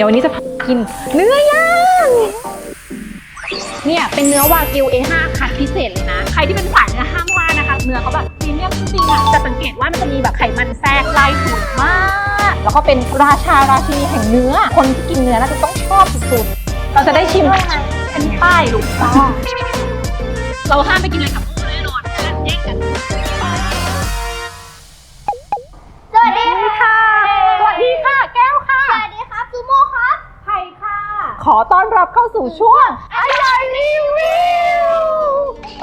ดี๋ยววันนี้จะพากินเนื้อย่างเนี่ยเป็นเนื้อวากิว A5 คัดพิเศษเลยนะ ใครที่เป็นสายเนื้อห้ามพลาดนะคะ เนื้อเขาแบบพรีเมียมจริงๆอะจะสังเกตว่ามันจะมีแบบไขมันแทรกลายสวยมาก แล้วก็เป็นราชาราชินีแห่งเนื้อ คนที่กินเนื้อน่าจะต้องชอบสุดๆ เราจะได้ชิมอันนี้ป้ายลูกป้าเราห้ามไปกินเลยกับผู้แน่นอนจะแย่งกัน อต้อนรับเข้าสู่ช่วงอร่อยรีวิว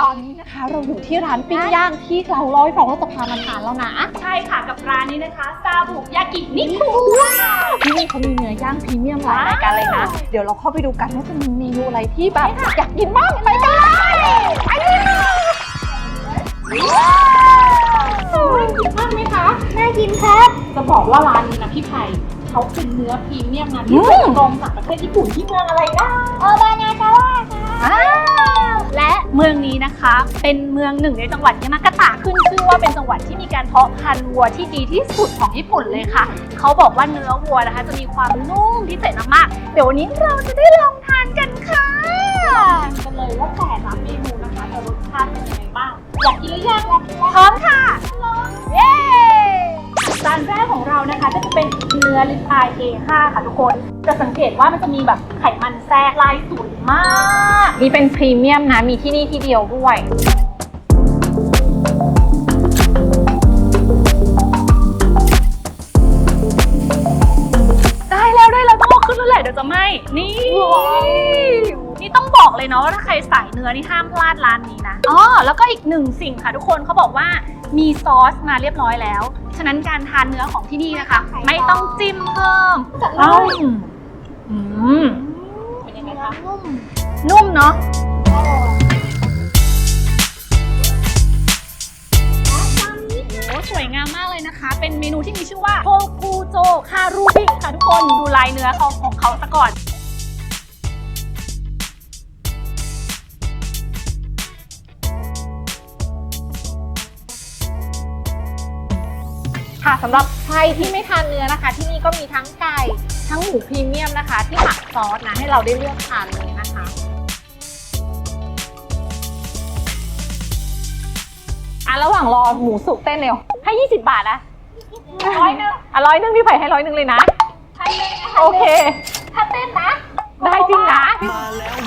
ตอนนี้นะคะเราอยู่ที่ร้านปิ้งย่างที่เราร้อยฟองเราจะพามาทานแล้วนะใช่ค่ะกับร้านนี้นะคะซาบุยากินิคุที่นี่เขามีเนื้อย่างพรีเมียมหลายรายการเลยนะ เดี๋ยวเราเข้าไปดูกันว่าจะมีเมนูอะไรที่แบบอยากกินบ้างไปกันเลยไปเลยว้าวน่ากินมากไหมคะ น่ากินครับ จะบอกว่าร้านนี้นะพี่ไผ่ เขาเป็นเนื้อพรีเมียมนะที่ส่งตรงจากประเทศญี่ปุ่นที่เมืองอะไรนะโอบานาซาวะครับและเมืองนี้นะคะ เป็นเมืองหนึ่งในจังหวัดยามากาตะขึ้นชื่อว่าเป็นจังหวัดที่มีการเพาะพันธุ์วัวที่ดีที่สุดของญี่ปุ่นเลยค่ะ เขาบอกว่าเนื้อวัวนะคะ จะมีความนุ่มพิเศษมากๆเดี๋ยววันนี้เราจะได้ลองทานกันค่ะ กันเลยว่า อลิปอาย A5 ค่ะทุกคน จะสังเกตว่ามันจะมีแบบไขมันแทรกลายสวยมาก นี่เป็นพรีเมียมนะ มีที่นี่ที่เดียวด้วย นี่ นี่ต้องบอกเลยเนาะว่าถ้าใครสายเนื้อนี่ห้ามพลาดร้านนี้นะอ๋อแล้วก็อีกหนึ่งสิ่งค่ะทุกคนเขาบอกว่ามีซอสมาเรียบร้อยแล้ว ฉะนั้นการทานเนื้อของที่นี่นะคะ ไม่ต้องจิ้มเพิ่มเอ้าอืมเป็นยังไงคะนุ่มนุ่มเนาะ โอ้สวยงามมากเลยนะคะ เป็นเมนูที่มีชื่อว่าโทกูโจคารุบิค่ะทุกคน ดูลายเนื้อเขาของเขาซะก่อน ค่ะสำหรับใครที่ไม่ทานเนื้อนะคะ ที่นี่ก็มีทั้งไก่ทั้งหมูพรีเมียมนะคะ ที่หมักซอสนะให้เราได้เลือกทานเลยนะคะอะระหว่างรอหมูสุกเต้นเร็วให้ 20 บาทนะร้อยนึงอะร้อยนึงพี่ไผ่ให้ร้อยนึงเลยนะให้เลยนะ โอเค ถ้าเต้นนะ ได้จริงนะเออ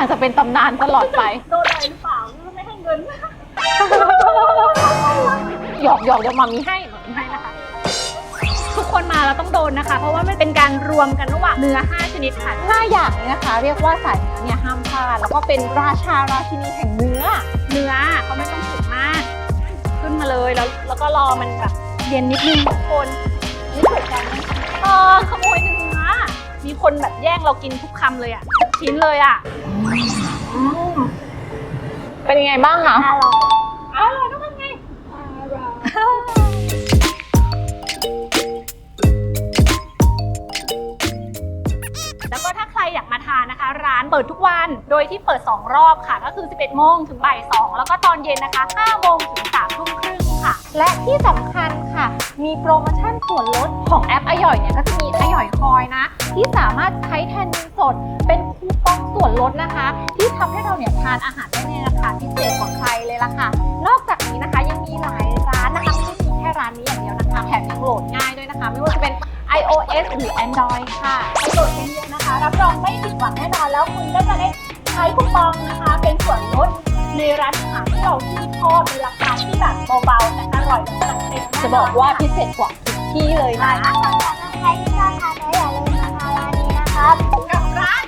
อย่างจะเป็นตำนานตลอดไป โดนอะไรหรือเปล่าไม่ให้เงิน หยอกหยอกเดี๋ยวมามีให้มามีให้นะคะ ทุกคนมาเราต้องโดนนะคะ เพราะว่ามันเป็นการรวมกันระหว่างเนื้อ 5 ชนิดค่ะ5อย่างนี้นะคะ เรียกว่าสายเนื้อเนี่ยห้ามพลาดแล้วก็เป็นราชาราชินีแห่งเนื้อ เนื้อเขาไม่ต้องสุกมาก ขึ้นมาเลยแล้วแล้วก็รอมันแบบเย็นนิดนึงทุกคนนี่เกิดการเออขโมยเนื้อ มีคนแบบแย่งเรากินทุกคำเลยอะทุกชิ้นเลยอะอืมเป็นยังไงบ้างคะอร่อยอร่อยต้องเป็นไงอร่อยแล้วก็ถ้าใครอยากมาทานนะคะ ร้านเปิดทุกวันโดยที่เปิด 2 รอบค่ะ ก็คือ 11 โมงถึงบ่าย 2 แล้วก็ตอนเย็นนะคะ 5 โมงถึง3ทุ่มครึ่ง ค่ะ และที่สำคัญค่ะ มีโปรโมชั่นส่วนลดของแอปอย่อยเนี่ยก็จะมีอย่อยคอยนะ ที่สามารถใช้แทนเงินสด เป็นคูปองส่วนลดนะคะ ที่ทำให้เราเนี่ยทานอาหารได้ในราคาพิเศษกว่าใครเลยล่ะค่ะ นอกจากนี้นะคะยังมีหลายร้านนะคะไม่ได้มีแค่ร้านนี้อย่างเดียวนะคะแถมยังโหลดง่ายด้วยนะคะ ไม่ว่าจะเป็น iOS หรือ Android ค่ะไปโหลดกันเยอะนะคะ รับรองไม่ผิดหวังแน่นอนแล้วคุณก็จะได้ใช้คูปองนะคะ เป็นส่วนลด ในร้านอาหารที่เราชื่นชอบในราคาที่แบบเบาๆแต่อร่อยแบบเต็มจะบอกว่าพิเศษกว่าทุกที่เลยนะ ใครที่ชอบทานเนื้ออย่าลืมมาทานร้านนี้นะครับ กับร้าน